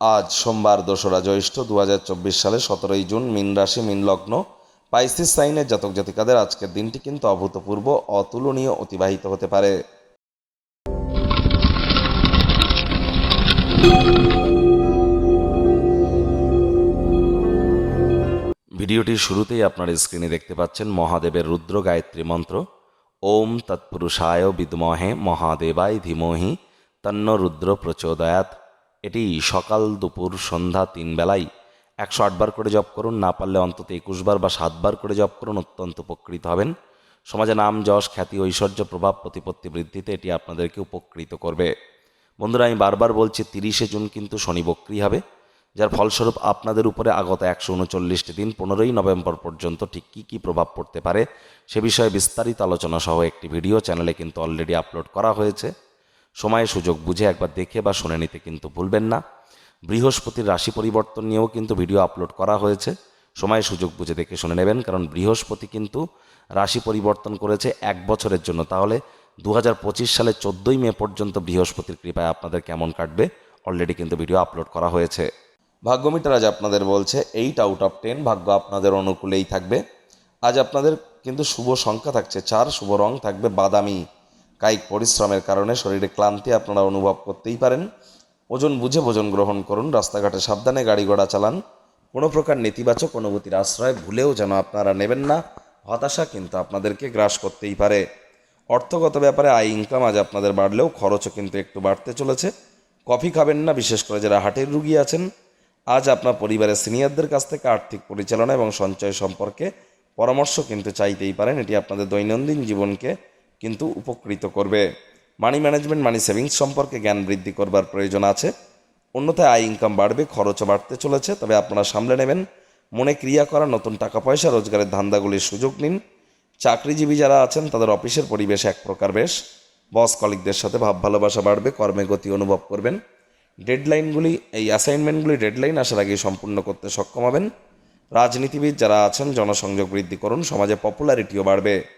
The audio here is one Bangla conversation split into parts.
আজ সোমবার দোসরা জ্যৈষ্ঠ দু হাজার চব্বিশ সালে সতেরোই জুন মিন রাশি, মিন লগ্ন, পাইসিস সাইনের জাতক জাতিকাদের আজকের দিনটি কিন্তু অভূতপূর্ব, অতুলনীয়, অতিবাহিত হতে পারে। ভিডিওটির শুরুতেই আপনার স্ক্রিনে দেখতে পাচ্ছেন মহাদেবের রুদ্র গায়ত্রী মন্ত্র, ওম তৎপুরুষায় বিদ্মহে মহাদেবায় ধীমহি তন্ন রুদ্র প্রচোদয়াত এটি সকাল দুপুর সন্ধ্যা তিন বেলায় একশো আটবার করে জপ করুন, না পারলে অন্তত একুশবার বা সাতবার করে জপ করুন, অত্যন্ত উপকৃত হবেন। সমাজে নাম, যশ, খ্যাতি, ঐশ্বর্য, প্রভাব, প্রতিপত্তি বৃদ্ধিতে এটি আপনাদেরকে উপকৃত করবে। বন্ধুরা, আমি বারবার বলছি, তিরিশে জুন কিন্তু শনি বক্রি হবে, যার ফলস্বরূপ আপনাদের উপরে আগত একশো উনচল্লিশটি দিন পনেরোই নভেম্বর পর্যন্ত ঠিক কী কী প্রভাব পড়তে পারে, সে বিষয়ে বিস্তারিত আলোচনা সহ একটি ভিডিও চ্যানেলে কিন্তু অলরেডি আপলোড করা হয়েছে। সময়ে সুযোগ বুঝে একবার দেখে বা শুনে নিতে কিন্তু ভুলবেন না। বৃহস্পতির রাশি পরিবর্তন নিয়েও কিন্তু ভিডিও আপলোড করা হয়েছে। সময় সুযোগ বুঝে দেখে শুনে নেবেন, কারণ বৃহস্পতি কিন্তু রাশি পরিবর্তন করেছে এক বছরের জন্য। তাহলে দু সালের চোদ্দোই মে পর্যন্ত বৃহস্পতির কৃপায় আপনাদের কেমন কাটবে? অলরেডি কিন্তু ভিডিও আপলোড করা হয়েছে। ভাগ্যমিটার আজ আপনাদের বলছে এইট আউট অফ টেন ভাগ্য আপনাদের অনুকূলেই থাকবে। আজ আপনাদের কিন্তু শুভ সংখ্যা থাকছে, চার শুভ রং থাকবে বাদামি। কায়িক পরিশ্রমের কারণে শরীরে ক্লান্তি আপনারা অনুভব করতেই পারেন। ওজন বুঝে ভোজন গ্রহণ করুন, রাস্তাঘাটে সাবধানে গাড়ি ঘোড়া চালান। কোনো প্রকার নেতিবাচক অনুভূতির আশ্রয় ভুলেও যেন আপনারা নেবেন না, হতাশা কিন্তু আপনাদেরকে গ্রাস করতেই পারে। অর্থগত ব্যাপারে আয় ইনকাম আজ আপনাদের বাড়লেও খরচও কিন্তু একটু বাড়তে চলেছে। কফি খাবেন না, বিশেষ করে যারা হাটের রুগী আছেন। আজ আপনার পরিবারের সিনিয়রদের কাছ থেকে আর্থিক পরিচালনা এবং সঞ্চয় সম্পর্কে পরামর্শ কিন্তু চাইতেই পারেন। এটি আপনাদের দৈনন্দিন জীবনকে কিন্তু উপকৃত করবে। মানি ম্যানেজমেন্ট মানি সেভিংস সম্পর্কে জ্ঞান বৃদ্ধি করবার প্রয়োজন আছে। অন্যথায় আয় ইনকাম বাড়বে, খরচও বাড়তে চলেছে। তবে আপনারা সামলে নেবেন। মনে ক্রিয়া করা, নতুন টাকা পয়সা, রোজগারের ধান্দাগুলির সুযোগ নিন। চাকরিজীবী যারা আছেন, তাদের অফিসের পরিবেশ এক প্রকার বেশ। বস কলিকদের সাথে ভাব ভালোবাসা বাড়বে, কর্মে গতি অনুভব করবেন। ডেডলাইনগুলি এই অ্যাসাইনমেন্টগুলি ডেডলাইন আসার আগে সম্পূর্ণ করতে সক্ষম হবেন। রাজনীতিবিদ যারা আছেন, জনসংযোগ বৃদ্ধি করুন, সমাজে পপুলারিটিও বাড়বে।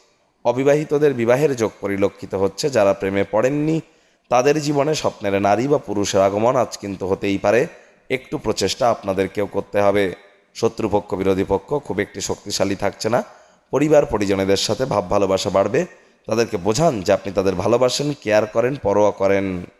অবিবাহিতদের বিবাহের যোগ পরিলক্ষিত হচ্ছে, যারা প্রেমে পড়েননি, তাদের জীবনে স্বপ্নের নারী বা পুরুষের আগমন আজ কিন্তু হতেই পারে। একটু প্রচেষ্টা আপনাদেরকেও করতে হবে। শত্রুপক্ষ, বিরোধী পক্ষ খুব একটি শক্তিশালী থাকছে না। পরিবার, পরিজনেদের সাথে ভাব ভালোবাসা বাড়বে। তাদেরকে বোঝান যে আপনি তাদের ভালোবাসেন কেয়ার করেন, পরোয়া করেন।